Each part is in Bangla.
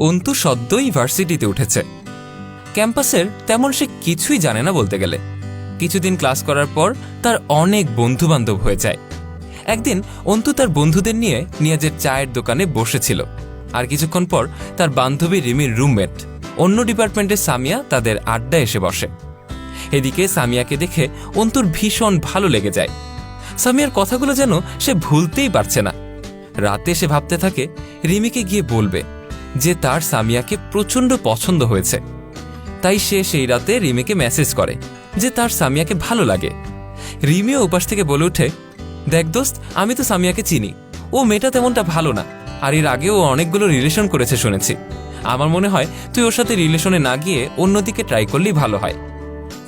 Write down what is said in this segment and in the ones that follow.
অন্তু সদ্যই ভার্সিটিতে উঠেছে। ক্যাম্পাসের তেমন সে কিছুই জানে না বলতে গেলে। কিছুদিন ক্লাস করার পর তার অনেক বন্ধু বান্ধব হয়ে যায়। একদিন অন্তু তার বন্ধুদের নিয়ে নিয়াজের চায়ের দোকানে বসেছিল। আর কিছুক্ষণ পর তার বান্ধবী রিমির রুমমেট, অন্য ডিপার্টমেন্টের সামিয়া তাদের আড্ডা এসে বসে। এদিকে সামিয়াকে দেখে অন্তুর ভীষণ ভালো লেগে যায়। সামিয়ার কথাগুলো যেন সে ভুলতেই পারছে না। রাতে সে ভাবতে থাকে, রিমিকে গিয়ে বলবে যে তার সামিয়াকে প্রচণ্ড পছন্দ হয়েছে। তাই সে সেই রাতে রিমিকে মেসেজ করে যে তার সামিয়াকে ভালো লাগে। রিমিও উপাস থেকে বলে ওঠে, দেখ দোস্ত, আমি তো সামিয়াকে চিনি। ও মেয়েটা তেমনটা ভালো না। আর এর আগেও অনেকগুলো রিলেশন করেছে শুনেছি। আমার মনে হয় তুই ওর সাথে রিলেশনে না গিয়ে অন্যদিকে ট্রাই করলেই ভালো হয়।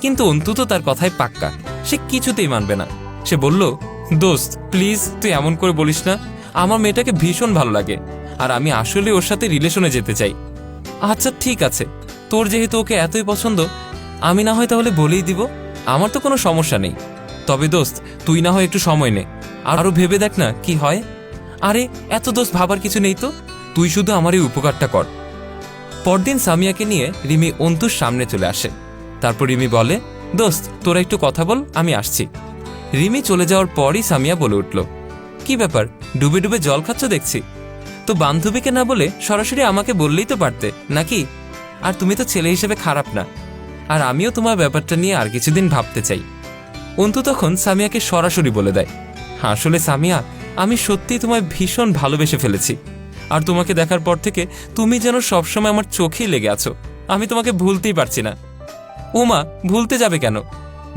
কিন্তু অন্তত তার কথায় পাক্কা। সে কিছুতেই মানবে না। সে বলল, দোস্ত প্লিজ তুই এমন করে বলিস না। আমার মেয়েটাকে ভীষণ ভালো লাগে। আর আমি আসলে ওর সাথে রিলেশনে যেতে চাই। আচ্ছা ঠিক আছে। তোর যেহেতু ওকে এতই পছন্দ, আমি না হয় তাহলে বলেই দিব, আমার তো কোনো সমস্যা নেই। তবে দোস্ত, তুই না হয় একটু সময় নে। আরও ভেবে দেখ না কি হয়। আরে, এত দোস্ত, ভাবার কিছু নেই তো। তুই শুধু আমার এই উপকারটা কর। পরদিন সামিয়াকে নিয়ে রিমি অন্তুর সামনে চলে আসে। তারপর রিমি বলে, দোস্ত, তোরা একটু কথা বল, আমি আসছি। রিমি চলে যাওয়ার পরই সামিয়া বলে উঠল, কি ব্যাপার? ডুবে ডুবে জল খাচ্ছ দেখছি? তো বান্ধবীকে না বলে সরাসরি আমাকে বললেই তো পারতে, নাকি? আর তুমি তো ছেলে হিসেবে খারাপ না। আর আমিও তোমার ব্যাপারটা নিয়ে আর কিছুদিন ভাবতে চাই। অন্তু তখন সামিয়াকে সরাসরি বলে দেয়, আসলে সামিয়া, আমি সত্যিই তোমায় ভীষণ ভালোবেসে ফেলেছি। আর তোমাকে দেখার পর থেকে তুমি যেন সবসময় আমার চোখেই লেগে আছো। আমি তোমাকে ভুলতেই পারছি না। ওমা ভুলতে যাবে কেন?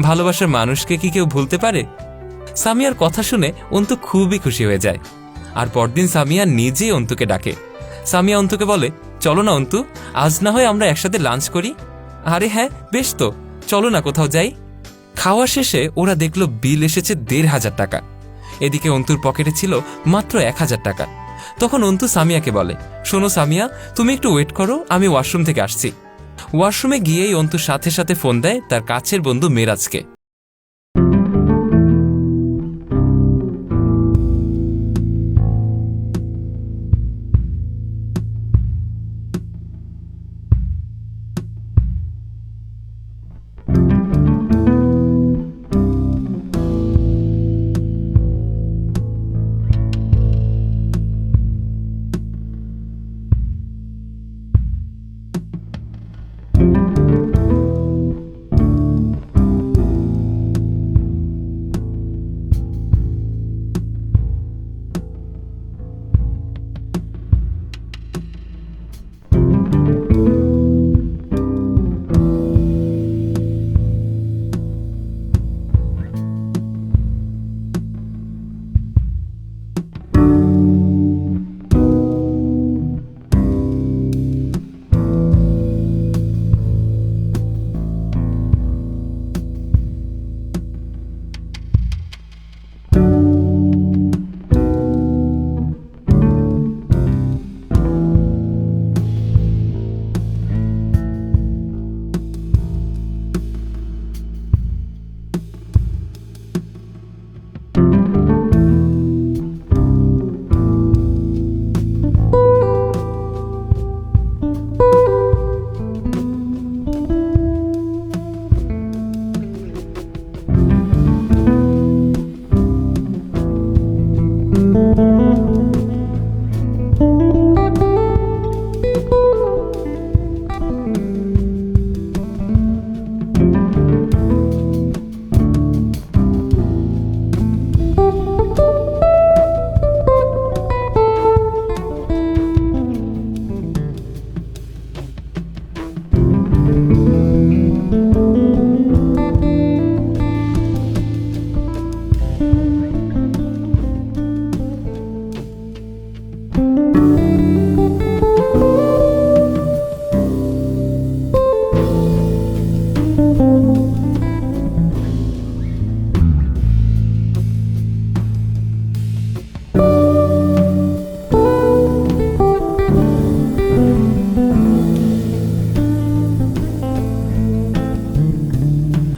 ভালোবাসার মানুষকে কি কেউ ভুলতে পারে? সামিয়ার কথা শুনে অন্তু খুবই খুশি হয়ে যায়। আর পরদিন সামিয়া নিজেই অন্তুকে ডাকে। সামিয়া অন্তুকে বলে, চলো না অন্তু, আজ না হয় আমরা একসাথে লাঞ্চ করি। আরে হ্যাঁ বেশ তো, চলো না কোথাও যাই। খাওয়া শেষে ওরা দেখল বিল এসেছে দেড় হাজার টাকা। এদিকে অন্তুর পকেটে ছিল মাত্র এক হাজার টাকা। তখন অন্তু সামিয়াকে বলে, শোনো সামিয়া, তুমি একটু ওয়েট করো, আমি ওয়াশরুম থেকে আসছি। ওয়াশরুমে গিয়েই অন্তুর সাথে সাথে ফোন দেয় তার কাছের বন্ধু মেরাজকে।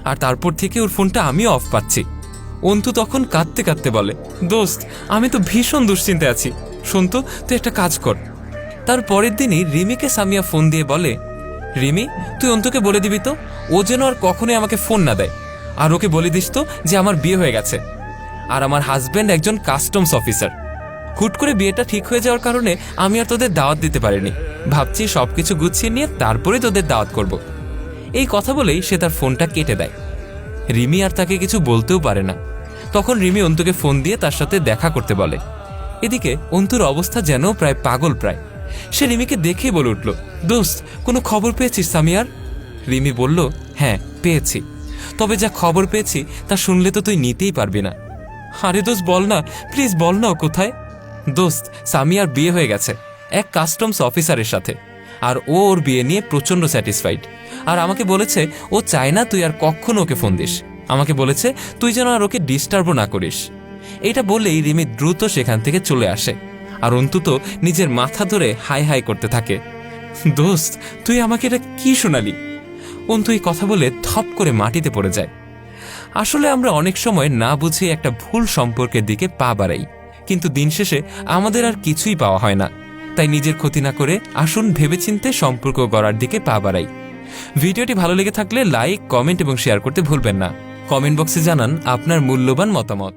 আর তারপর থেকে ওর ফোনটা আমিও অফ পাচ্ছি। অন্তু তখন কাঁদতে কাঁদতে বলে, দোস্ত, আমি তো ভীষণ দুশ্চিন্তে আছি। শোন তো, তুই একটা কাজ কর। তার পরের দিনই রিমিকে সামিয়া ফোন দিয়ে বলে, রিমি, তুই অন্তুকে বলে দিবি তো? ও যেন আর কখনোই আমাকে ফোন না দেয়। আর ওকে বলে দিস তো যে আমার বিয়ে হয়ে গেছে। আর আমার হাজব্যান্ড একজন কাস্টমস অফিসার হুট করে বিয়েটা ঠিক হয়ে যাওয়ার কারণে আমি আর তোদের দাওয়াত দিতে পারিনি। ভাবছি সবকিছু গুছিয়ে নিয়ে তারপরে তোদের দাওয়াত করব। এই কথা বলেই সে তার ফোনটা কেটে দেয়। রিমি আর তাকে কিছু বলতেও পারে না। তখন রিমি অন্তুকে ফোন দিয়ে তার সাথে দেখা করতে বলে। এদিকে অন্তুর অবস্থা যেন প্রায় পাগল প্রায়। সে রিমিকে দেখে বলে উঠল, দোস্ত, কোনো খবর পেয়েছিস সামিয়ার? রিমি বলল হ্যাঁ পেয়েছি। তবে যা খবর পেয়েছি, তা শুনলে তো তুই নিতেই পারবি না। আরে দোস্ত, বল না, প্লিজ বল না কোথায়? দোস্ত, সামিয়ার বিয়ে হয়ে গেছে, এক কাস্টমস অফিসারের সাথে, আর ও ওর বিয়ে নিয়ে প্রচণ্ড স্যাটিসফাইড। আর আমাকে বলেছে, ও চায় না তুই আর কখনো ওকে ফোন দিস। আমাকে বলেছে, তুই যেন আর ওকে ডিস্টার্বও না করিস। এটা বলেই রিমি দ্রুত সেখান থেকে চলে আসে আর অন্তত নিজের মাথা ধরে হাই হাই করতে থাকে। দোস্ত, তুই আমাকে এটা কি শোনালি? অন্তু এই কথা বলে থপ করে মাটিতে পড়ে যায়। আসলে আমরা অনেক সময় না বুঝে একটা ভুল সম্পর্কের দিকে পা বাড়াই, কিন্তু দিন শেষে আমাদের আর কিছুই পাওয়া হয় না। তাই নিজের ক্ষতি না করে আসুন ভেবেচিন্তে সম্পর্ক গড়ার দিকে পা বাড়াই। ভিডিওটি ভালো লেগে থাকলে লাইক, কমেন্ট এবং শেয়ার করতে ভুলবেন না। কমেন্ট বক্সে জানান আপনার মূল্যবান মতামত।